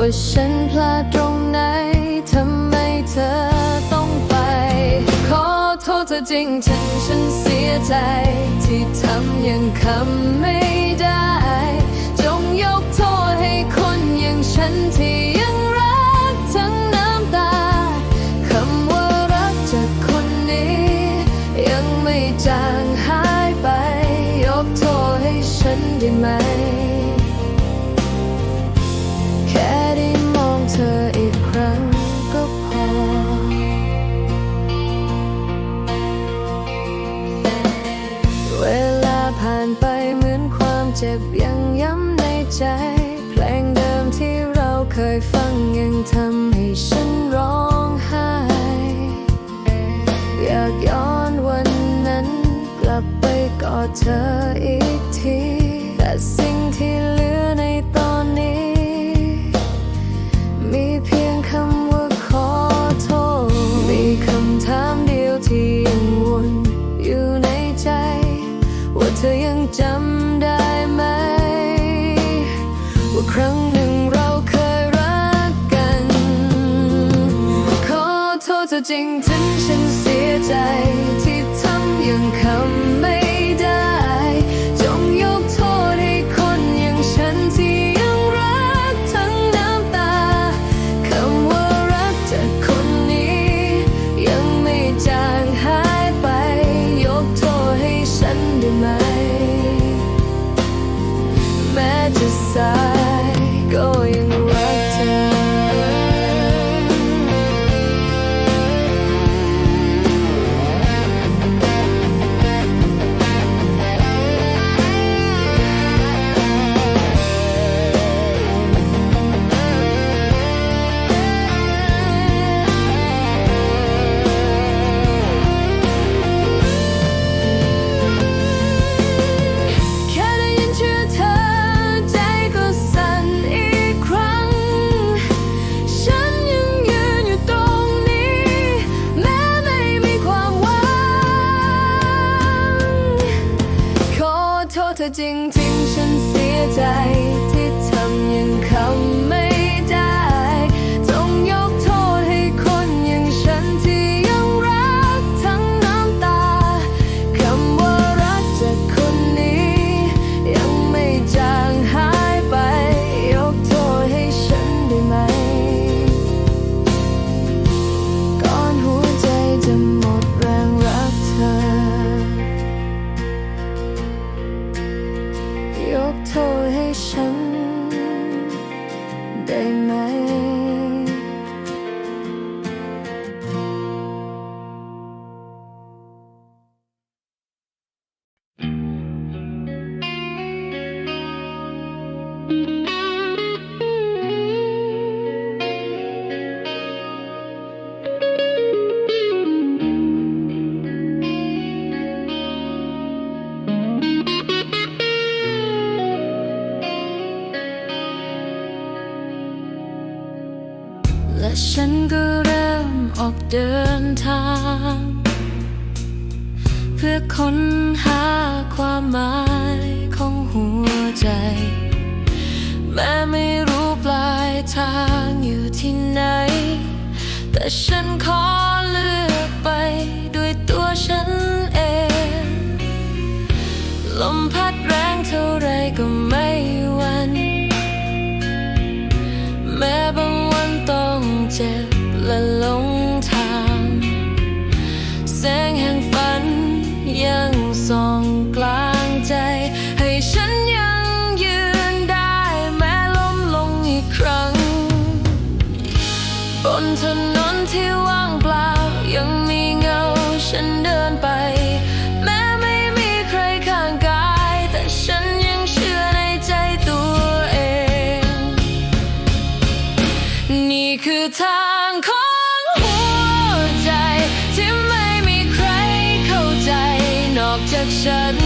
ว่าฉันพลาดตรงไหนทำไมเธอต้องไป ขอโทษเธอจริงฉันฉันเสียใจ ที่ทำยังคำไม่ได้ จงยกโทษให้คนอย่างฉันที่ยังรักทั้งน้ำตาคำว่ารักจากคนนี้ ยังไม่จางหายไป ยกโทษให้ฉันได้ไหม จ เพลงเดิมที่เราเคยฟังยังทำให้ฉันร้องไห้ อยากย้อนวันนั้น กลับไปกอดเธออีกที แต่สิ่งที่ แต่ฉันขอเลือกไปด้วยตัวฉัน shut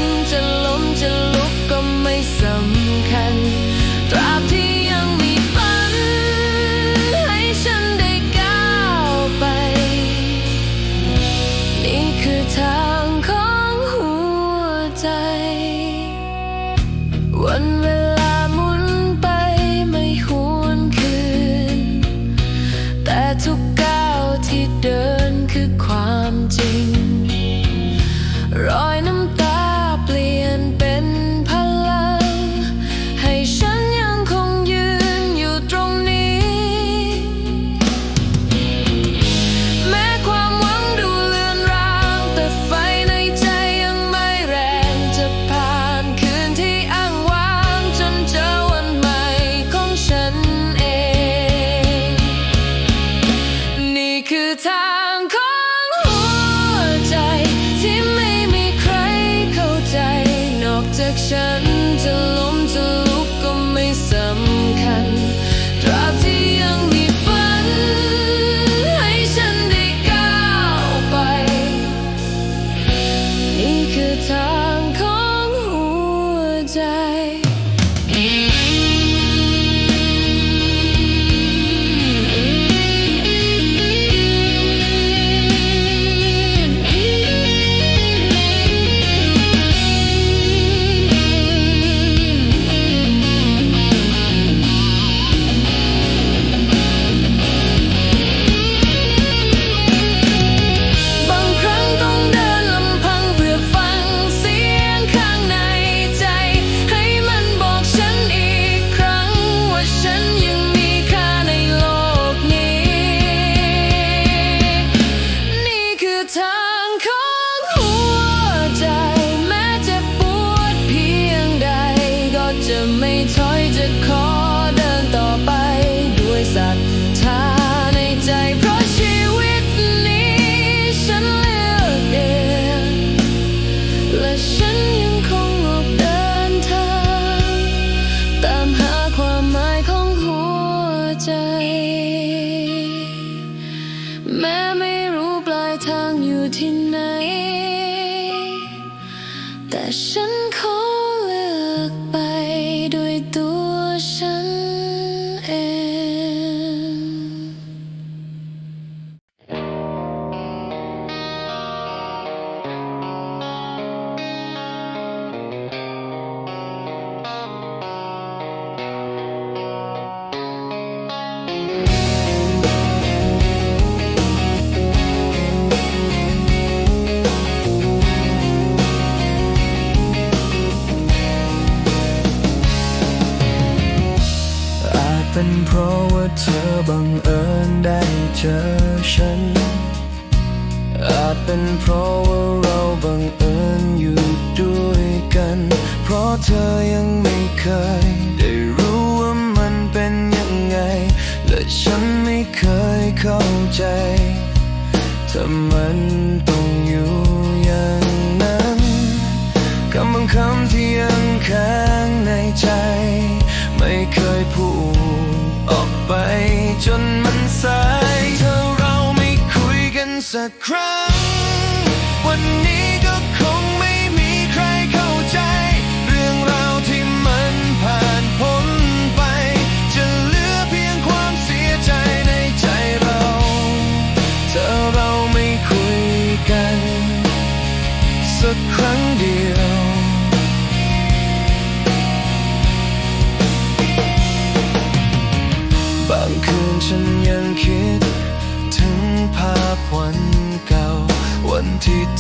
จนมันสายเธอเราไม่คุยกันสักครั้ง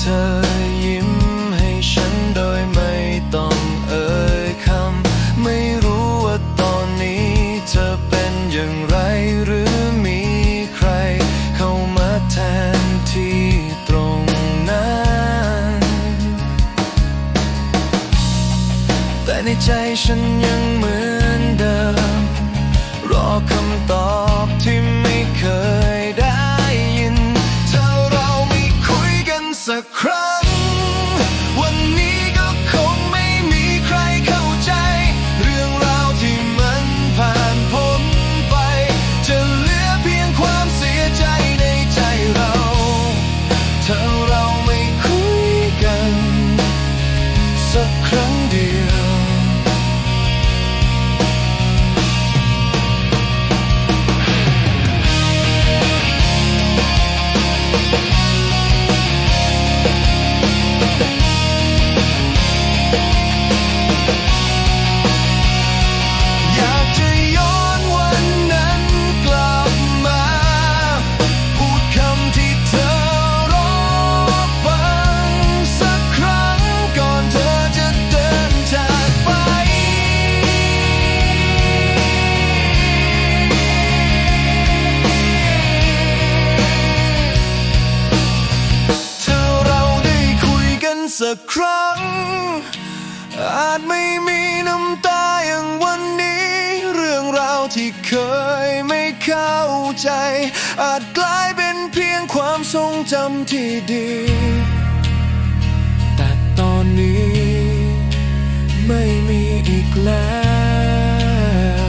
เธอยิ้มให้ฉันโดยไม่ต้องเอ่ยคำ ไม่รู้ว่าตอนนี้เธอเป็นอย่างไรหรือมีใครเข้ามาแทนที่ตรงนั้น แต่ในใจฉันยังมื ครั้ง อาจไม่มีน้ำตาอย่างวันนี้ เรื่องราวที่เคยไม่เข้าใจ อาจกลายเป็นเพียงความทรงจำที่ดี แต่ตอนนี้ไม่มีอีกแล้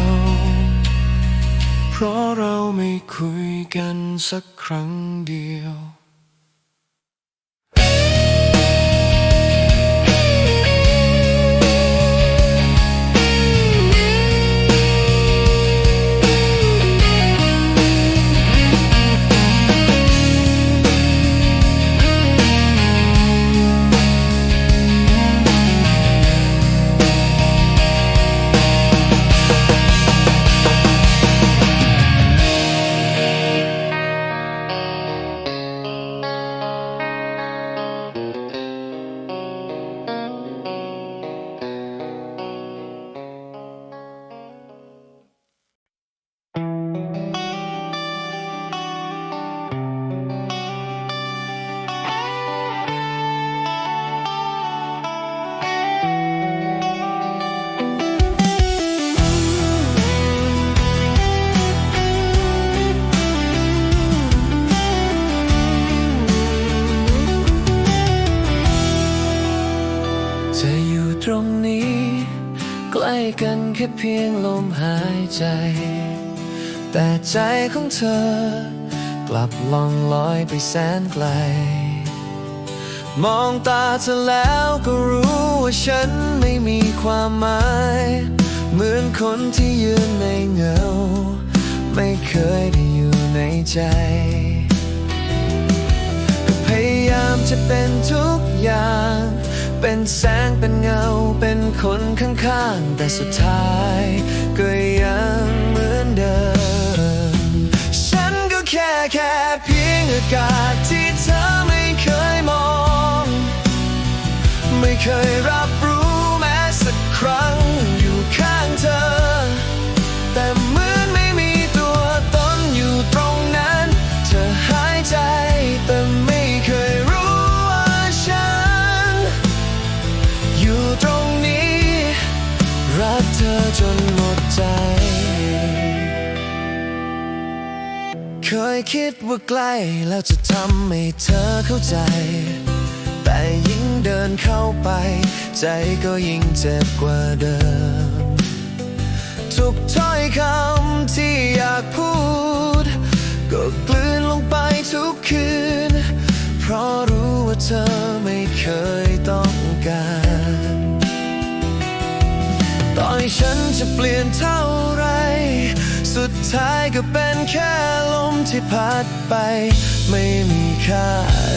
ว เพราะเราไม่คุยกันสักครั้งเดียว อยู่ตรงนี้ ใกล้กันแค่เพียงลมหายใจ แต่ใจของเธอ กลับล่องลอยไปแสนไกล มองตาเธอแล้วก็รู้ว่าฉันไม่มีความหมาย เหมือนคนที่ยืนในเงา ไม่เคยได้อยู่ในใจพยายามจะเป็นทุกอย่าง เป็นแสงเป็นเงาเป็นคนข้างๆ แต่สุดท้ายก็ยังเหมือนเดิม ฉันก็แค่แค่เพียงอากาศที่เธอไม่เคยมอง ไม่เคยรับรู้แม้สักครั้งอยู่ข้างเธอ ยคิดว่าใกล้ แล้วจะทำให้เธอเข้าใจ แต่ยิ่งเดินเข้าไป ใจก็ยิ่งเจ็บกว่าเดิม ทุกถ้อยคำที่อยากพูด ก็กลืนลงไปทุกคืน เพราะรู้ว่าเธอไม่เคยต้องการต่อให้ฉันจะเปลี่ยนเท่าไร ท้ายก็เป็นแค่ลมที่พัดไป ไม่มีค่า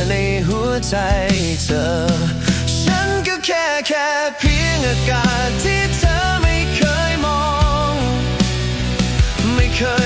ในหัวใจเธอ ฉันก็แค่แค่เพียงอากาศที่เธอไม่เคยมอง ไม่เคย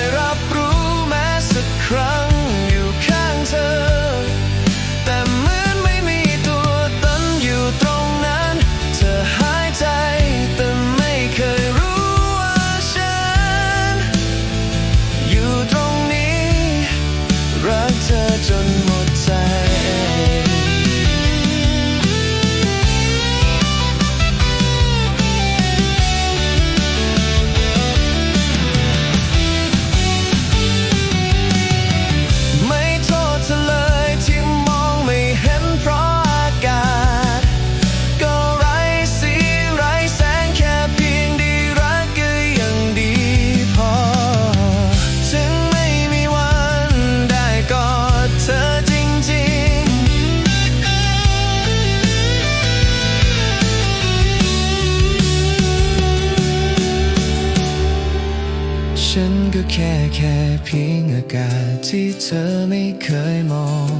ที่เธอไม่เคยมอง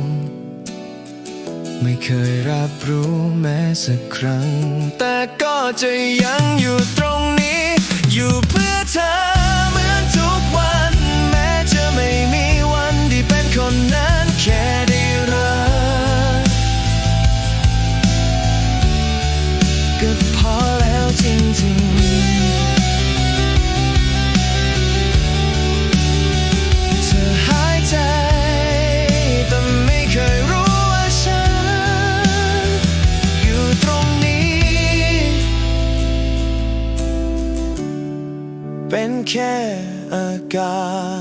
ไม่เคยรับรู้แม้สักครั้ง แต่ก็จะยังอยู่ตรงนี้ อยู่เพื่อเธอ care a god.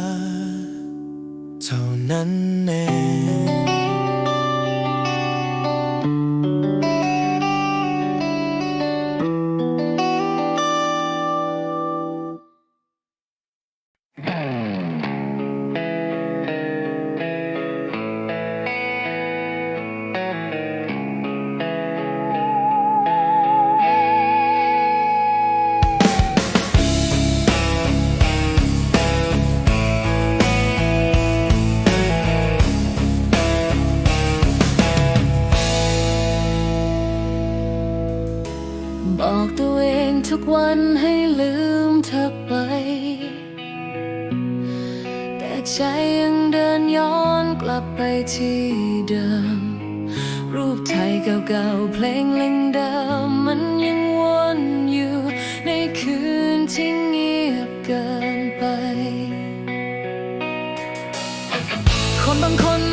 บางคน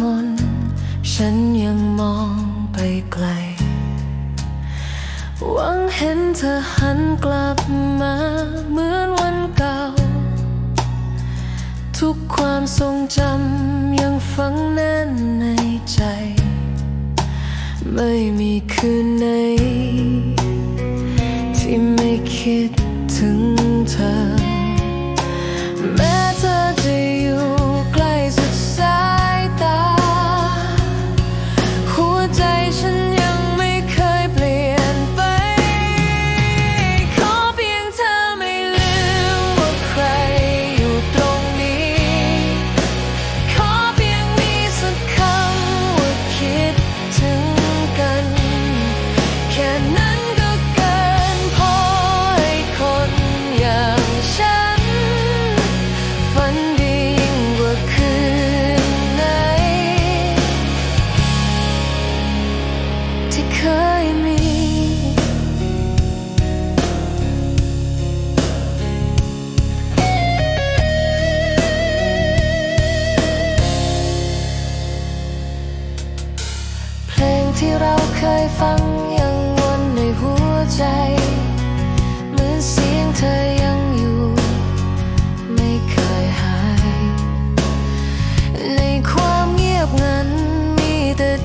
มน ฉันยังมองไปไกล หวังเห็นเธอหันกลับมาเหมือนวันเก่า ทุกความทรงจำยังฝังแน่นในใจ ไม่มีคืนไหน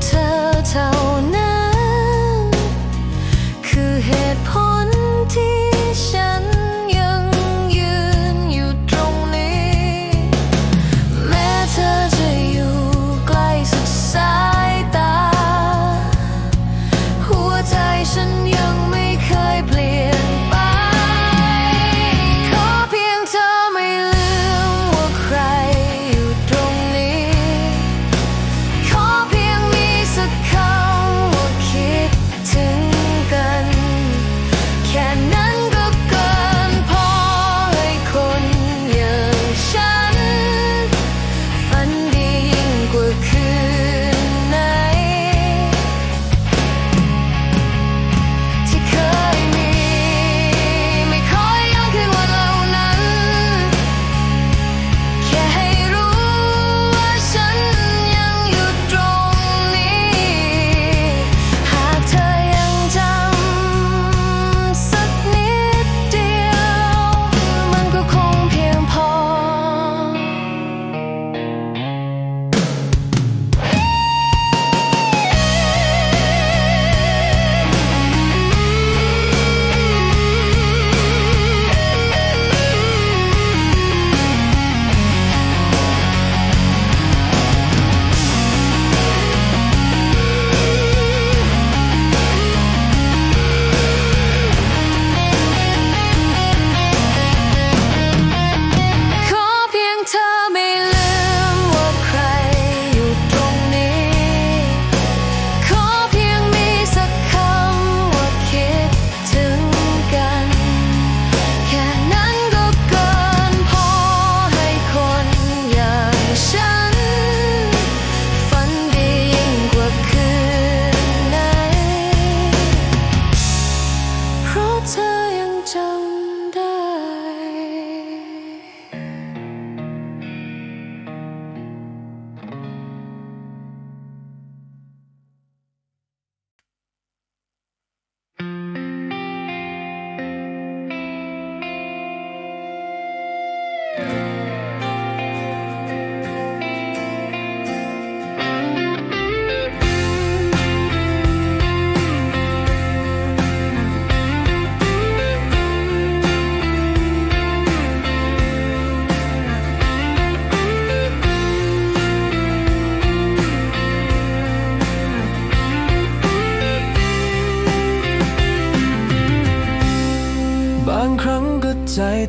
turn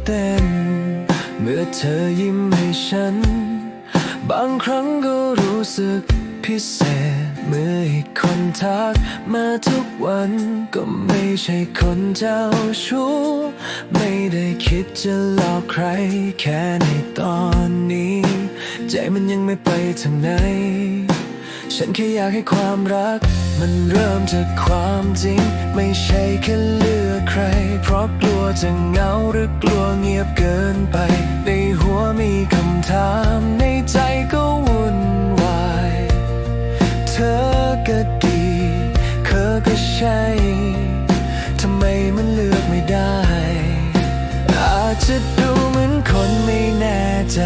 เต้น เมื่อเธอยิ้มให้ฉัน บางครั้งก็รู้สึกพิเศษ เมื่อคนทักมาทุกวันก็ไม่ใช่คนเจ้าชู้ ไม่ได้คิดจะหลอกใคร แค่ในตอนนี้ ใจมันยังไม่ไปทางไหน ฉันแค่อยากให้ความรัก มันเริ่มจากความจริง ไม่ใช่แค่ลือ ใคร เพราะกลัวจะเหงาหรือกลัวเงียบเกินไป ในหัวมีคำถามในใจก็วุ่นวาย เธอก็ดี เธอก็ใช่ทำไมมันเลือกไม่ได้ อาจจะดูเหมือนคนไม่แน่ใจ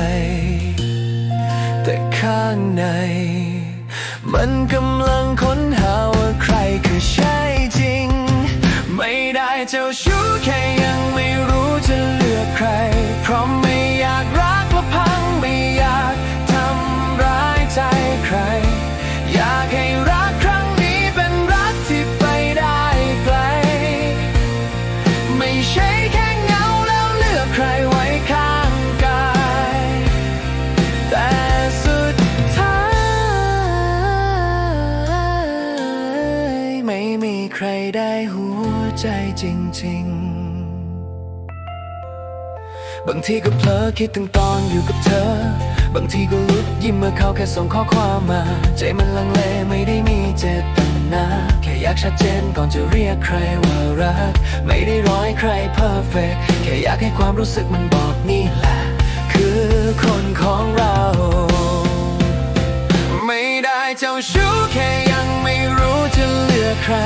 แต่ข้างใน มันกำลังค้นหาว่าใครคือใช่จริงไม่ ได้ บางทีก็เผลอคิดถึงตอนอยู่กับเธอ บางทีก็ลุกยิ้มเมื่อเขาแค่ส่งข้อความมา ใจมันลังเลไม่ได้มีเจตนา แค่อยากชัดเจนก่อนจะเรียกใครว่ารัก ไม่ได้ร้อยใครเพอร์เฟกแค่อยากให้ความรู้สึกมันบอกนี่แหละ คือคนของเรา ไม่ได้เจ้าชู้แค่ยังไม่รู้จะเลือกใคร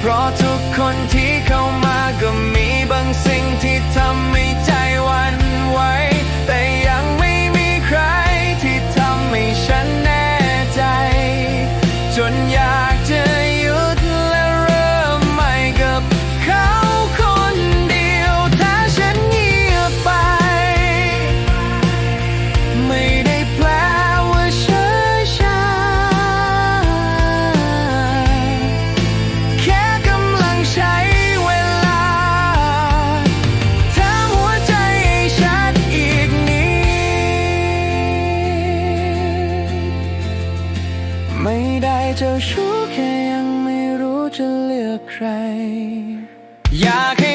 เพราะทุกคนที่เข้ามาก็มีบางสิ่งที่ทำให้ใจวัน ไว้ แต่ยัง ไม่ได้เจ้าชู้แค่ยังไม่รู้จะเลือกใคร อยากให้